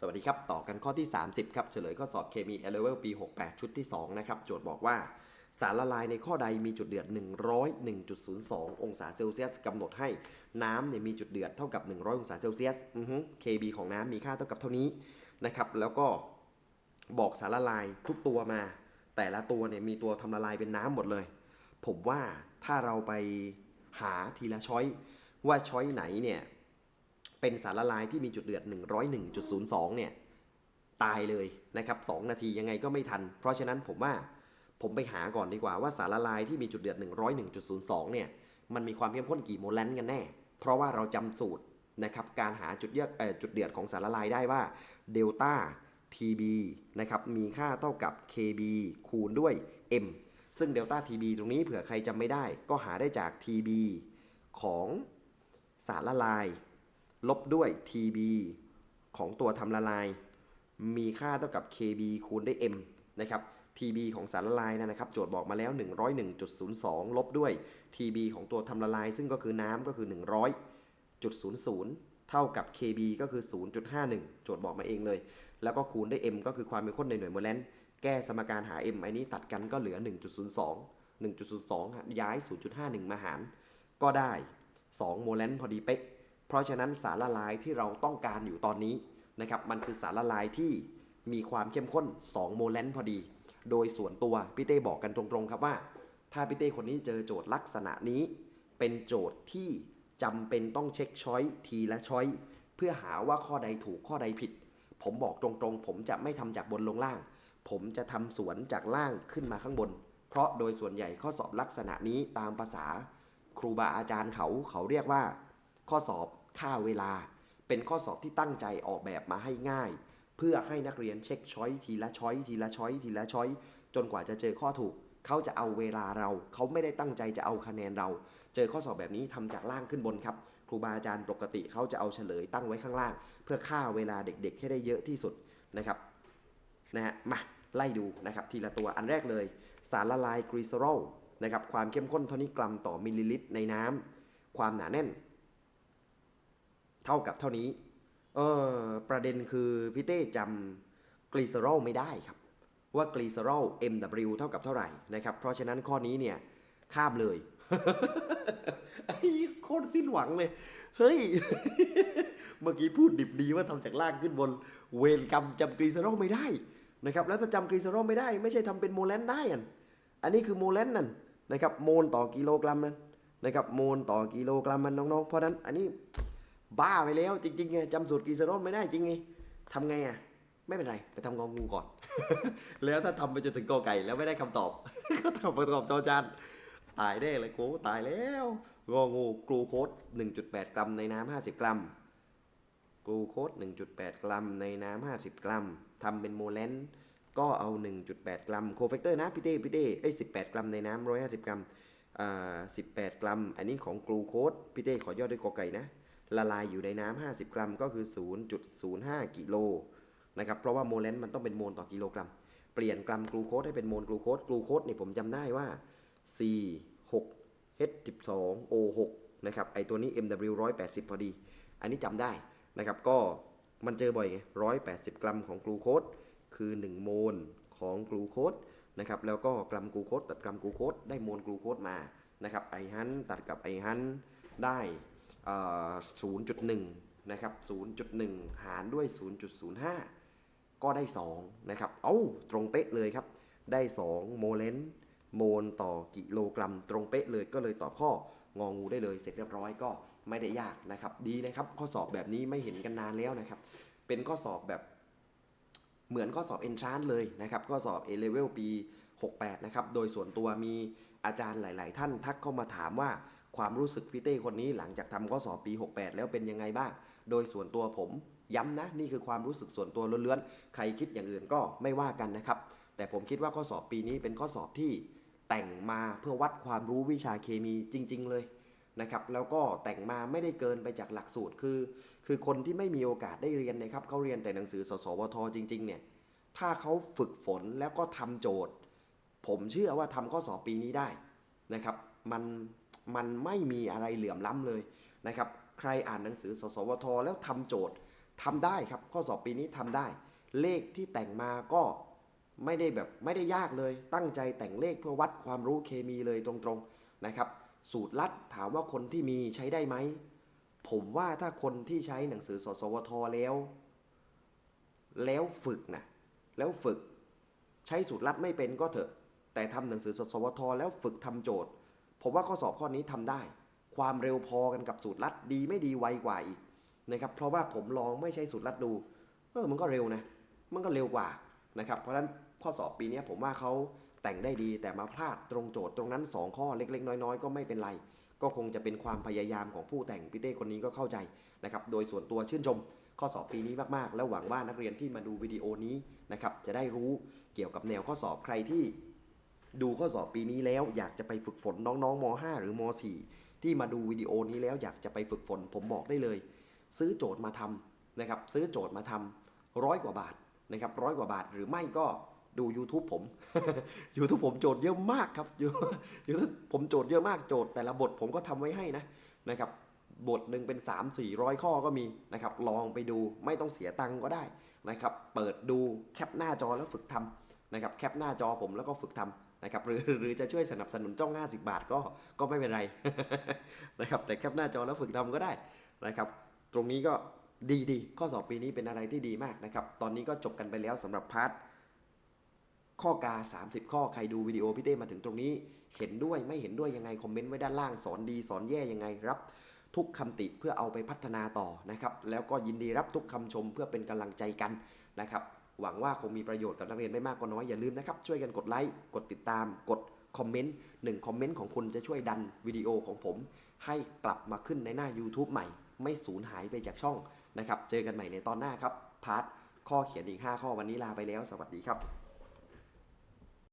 สวัสดีครับ ต่อกันข้อที่ 30 ครับ เฉลยข้อสอบเคมี A Level ปี 68 ชุดที่ 2 นะครับ โจทย์บอกว่า สารละลายในข้อใดมีจุดเดือด 101.02 องศาเซลเซียสกำหนดให้น้ำเนี่ยมีจุดเดือดเท่ากับ 100 องศาเซลเซียส อือฮึ KB ของน้ำมีค่าเท่ากับเท่านี้นะครับ แล้วก็บอกสารละลายทุกตัวมา แต่ละตัวเนี่ยมีตัวทำละลายเป็นน้ำหมดเลย ผมว่าถ้าเราไปหาทีละช้อยว่าช้อยไหนเนี่ย เป็นสารละลายที่มีจุดเดือด 101.02 เนี่ย ตายเลยนะครับ 2 นาทียังไงก็ไม่ทัน เพราะฉะนั้นผมว่าผมไปหาก่อนดีกว่าว่าสารละลายที่มีจุดเดือด 101.02 เนี่ย มันมีความเข้มข้นกี่โมลแลนต์กันแน่ เพราะว่าเราจำสูตรนะครับการหาจุดเยือกจุดเดือดของสารละลายได้ว่าเดลต้า TB นะครับมีค่าเท่ากับ KB คูณด้วย M ซึ่งเดลต้า TB ตรงนี้เผื่อใครจำไม่ได้ ก็หาได้จาก TB ของสารละลาย ลบด้วย TB ของตัวทำละลาย มีค่าเท่ากับ KB คูณด้วย M นะครับ TB ของสารละลายนะครับ โจทย์บอกมาแล้ว 101.02 ลบด้วย TB ของตัวทำละลาย ซึ่งก็คือน้ำก็คือ 100.00 เท่ากับ KB ก็คือ 0.51 โจทย์บอกมาเองเลย แล้วก็คูณด้วย M ก็คือความเป็นข้นในหน่วยโมลแลนแก้สมการหา M อันนี้ตัดกันก็เหลือ 1.02 1.02 ย้าย 0.51 มาหาร ก็ได้ 2 โมลแลนพอดีเป๊ะ เพราะฉะนั้นสารละลายที่เราต้องการอยู่ตอนนี้นะครับมันคือสารละลายที่มีความเข้มข้น 2 โมลแลนพอดี โดยส่วนตัวพี่เต้บอกกันตรงๆครับว่า ถ้าพี่เต้คนนี้เจอโจทย์ลักษณะนี้ เป็นโจทย์ที่จำเป็นต้องเช็คช้อยทีละช้อยเพื่อหาว่าข้อใดถูกข้อใดผิด ผมบอกตรงๆ ผมจะไม่ทำจากบนลงล่าง ผมจะทำสวนจากล่างขึ้นมาข้างบน เพราะโดยส่วนใหญ่ข้อสอบลักษณะนี้ตามภาษา ครูบาอาจารย์เขาเขาเรียกว่า ข้อสอบ ค่าเวลา เป็นข้อสอบที่ตั้งใจออกแบบมาให้ง่าย เพื่อให้นักเรียนเช็คช้อยทีละช้อยทีละช้อยทีละช้อยจนกว่าจะเจอข้อถูก เขาจะเอาเวลาเรา เขาไม่ได้ตั้งใจจะเอาคะแนนเรา เจอข้อสอบแบบนี้ทำจากล่างขึ้นบนครับ ครูบาอาจารย์ปกติเขาจะเอาเฉลยตั้งไว้ข้างล่าง เพื่อฆ่าเวลาเด็กๆ ให้ได้เยอะที่สุดนะครับนะฮะมาไล่ดูนะครับทีละตัวอันแรกเลย สารละลายกรีซอรอลนะครับความเข้มข้นเท่านี้กรัมต่อมิลลิลิตรในน้ำความหนาแน่น เท่ากับเท่านี้ เออประเด็นคือพี่เต้จำกลีเซอรอลไม่ได้ครับ ว่ากลีเซอรอล MW เท่ากับเท่าไหร่นะครับ เพราะฉะนั้นข้อนี้เนี่ยข้ามเลยไอ้โคตรสิ้นหวังเลย เฮ้ย เมื่อกี้พูดดิบดีว่าทำจากล่างขึ้นบน เวรกรรมจำกรีเซอรอลไม่ได้นะครับ แล้วถ้าจำกรีเซอรอลไม่ได้ ไม่ใช่ทำเป็นโมเลนได้อันอันนี้คือโมเลนนั่นนะครับ โมลต่อกิโลกรัมนั่นนะครับ โมลต่อกิโลกรัมมันน้องๆ เพราะนั้นอันนี้ บ้าไปแล้ว จริงๆไงจำสูตรกีเซอรอลไม่ได้จริงไงทำไงอะไม่เป็นไร ไปทำงองูก่อน แล้วถ้าทำไปจนถึงกอไก่แล้วไม่ได้คำตอบ ก็ทำประกอบจอจานตายได้เลยกูตายแล้วงองูกลูโคส1.8 กรัมในน้ำ50 กรัมกลูโคส1.8 กรัมในน้ำ50 กรัมทำเป็นโมเลนก็เอา 1.8 กรัมโคเฟกเตอร์นะพี่เต้พี่เต้เอ้ย18 กรัมในน้ำ150 กรัมอ่า18 กรัม อันนี้ของกลูโคสพี่เต้ขอย่อด้วยกอไก่นะ ละลายอยู่ในน้ำ50 กรัมก็คือ 0.05 กิโลนะครับเพราะว่าโมเลนต์มันต้องเป็นโมลต่อกิโลกรัม เปลี่ยนกรัมกลูโคสให้เป็นโมลกลูโคสกลูโคสเนี่ยผมจำได้ว่า C 6 H 12 O 6 นะครับไอตัวนี้ MW 180 พอดี อันนี้จำได้นะครับก็มันเจอบ่อยไง180 กรัมของกลูโคสคือ 1 โมลของกลูโคสนะครับแล้วก็กรัมกลูโคสตัดกรัมกลูโคสได้โมลกลูโคสมานะครับไอฮันตัดกับไอฮันได้ 0.1 นะครับ 0.1 หารด้วย 0.05 ก็ได้ 2 นะครับ เอ้า ตรงเป๊ะเลยครับ ได้ 2 โมเลนต์โมลต่อกิโลกรัม ตรงเป๊ะเลยก็เลยตอบข้ององูได้เลย เสร็จเรียบร้อยก็ไม่ได้ยากนะครับ ดีนะครับ ข้อสอบแบบนี้ไม่เห็นกันนานแล้วนะครับ เป็นข้อสอบแบบเหมือนข้อสอบ entrance เลยนะครับ ข้อสอบ A level ปี 68 นะครับ โดยส่วนตัวมีอาจารย์หลาย ๆ ท่านทักเข้ามาถามว่า ความรู้สึกพี่เต้คนนี้หลังจากทำข้อสอบปี 68 แล้วเป็นยังไงบ้าง โดยส่วนตัวผมย้ำนะ นี่คือความรู้สึกส่วนตัวล้วนๆ ใครคิดอย่างอื่นก็ไม่ว่ากันนะครับ แต่ผมคิดว่าข้อสอบปีนี้เป็นข้อสอบที่แต่งมาเพื่อวัดความรู้วิชาเคมีจริง ๆ เลยนะครับแล้วก็แต่งมาไม่ได้เกินไปจากหลักสูตรคือ คือคนที่ไม่มีโอกาสได้เรียนนะครับเขาเรียนแต่หนังสือสสวทจริง ๆ เนี่ยถ้าเขาฝึกฝนแล้วก็ทำโจทย์ ผมเชื่อว่าทำข้อสอบปีนี้ได้นะครับ มัน มันไม่มีอะไรเหลื่อมล้ำเลยนะครับ ใครอ่านหนังสือสสวทแล้วทำโจทย์ทำได้ครับ ข้อสอบปีนี้ทำได้ เลขที่แต่งมาก็ไม่ได้แบบไม่ได้ยากเลย ตั้งใจแต่งเลขเพื่อวัดความรู้เคมีเลยตรงๆนะครับ สูตรลัดถามว่าคนที่มีใช้ได้ไหม ผมว่าถ้าคนที่ใช้หนังสือสสวทแล้ว แล้วฝึกนะแล้วฝึก ใช้สูตรลัดไม่เป็นก็เถอะ แต่ทำหนังสือสสวทแล้วฝึกทำโจทย์ ผมว่าข้อสอบข้อนี้ทำได้ ความเร็วพอกันกับสูตรลัดดีไม่ดีไวกว่าอีกนะครับเพราะว่าผมลองไม่ใช้สูตรลัดดู เออมันก็เร็วนะมันก็เร็วกว่านะครับเพราะฉะนั้นข้อสอบปีนี้ผมว่าเขาแต่งได้ดีแต่มาพลาดตรงโจทย์ตรงนั้น 2 ข้อเล็ก ๆ น้อย ๆ ก็ไม่เป็นไร ก็คงจะเป็นความพยายามของผู้แต่งพี่เต้คนนี้ก็เข้าใจนะครับโดยส่วนตัวชื่นชมข้อสอบปีนี้มากๆ แล้วหวังว่านักเรียนที่มาดูวิดีโอนี้นะครับจะได้รู้เกี่ยวกับแนวข้อสอบใครที่ ดูข้อสอบปีนี้แล้วอยากจะไปฝึกฝนน้องๆม .5 หรือม .4 ที่มาดูวิดีโอนี้แล้วอยากจะไปฝึกฝน ผมบอกได้เลย ซื้อโจทย์มาทำนะครับ ซื้อโจทย์มาทำร้อยกว่าบาทนะครับร้อยกว่าบาทหรือไม่ก็ดู YouTube ผม YouTube ผมโจทย์เยอะมากครับ YouTube ผมโจทย์เยอะมากโจทย์แต่ละบทผมก็ทำไว้ให้นะนะครับบทหนึ่งเป็น 3 4 0 0 ข้อก็มีนะครับลองไปดูไม่ต้องเสียตังค์ก็ได้นะครับเปิดดูแคปหน้าจอแล้วฝึกทำนะครับแคปหน้าจอผมแล้วก็ฝึกทำ นะครับหรือหรือจะช่วยสนับสนุนจ้อง 50 บาทก็ก็ไม่เป็นไรนะครับแต่แคปหน้าจอแล้วฝึกทำก็ได้นะครับตรงนี้ก็ดีดีข้อสอบปีนี้เป็นอะไรที่ดีมากนะครับตอนนี้ก็จบกันไปแล้วสำหรับพาร์ทข้อกา 30 ข้อใครดูวิดีโอพี่เต้มาถึงตรงนี้ เห็นด้วยไม่เห็นด้วยยังไงคอมเมนต์ไว้ด้านล่างสอนดีสอนแย่ยังไงรับทุกคำติเพื่อเอาไปพัฒนาต่อนะครับแล้วก็ยินดีรับทุกคำชมเพื่อเป็นกำลังใจกันนะครับ หวังว่าคงมีประโยชน์กับนักเรียนไม่มากก็น้อยอย่าลืมนะครับ ช่วยกันกดไลค์กดติดตาม กดคอมเมนต์หนึ่งคอมเมนต์ของคุณจะช่วยดันวิดีโอของผม ให้กลับมาขึ้นในหน้า YouTube ใหม่ ไม่สูญหายไปจากช่องนะครับ เจอกันใหม่ในตอนหน้าครับพาร์ทข้อเขียนอีก 5 ข้อวันนี้ลาไปแล้ว สวัสดีครับ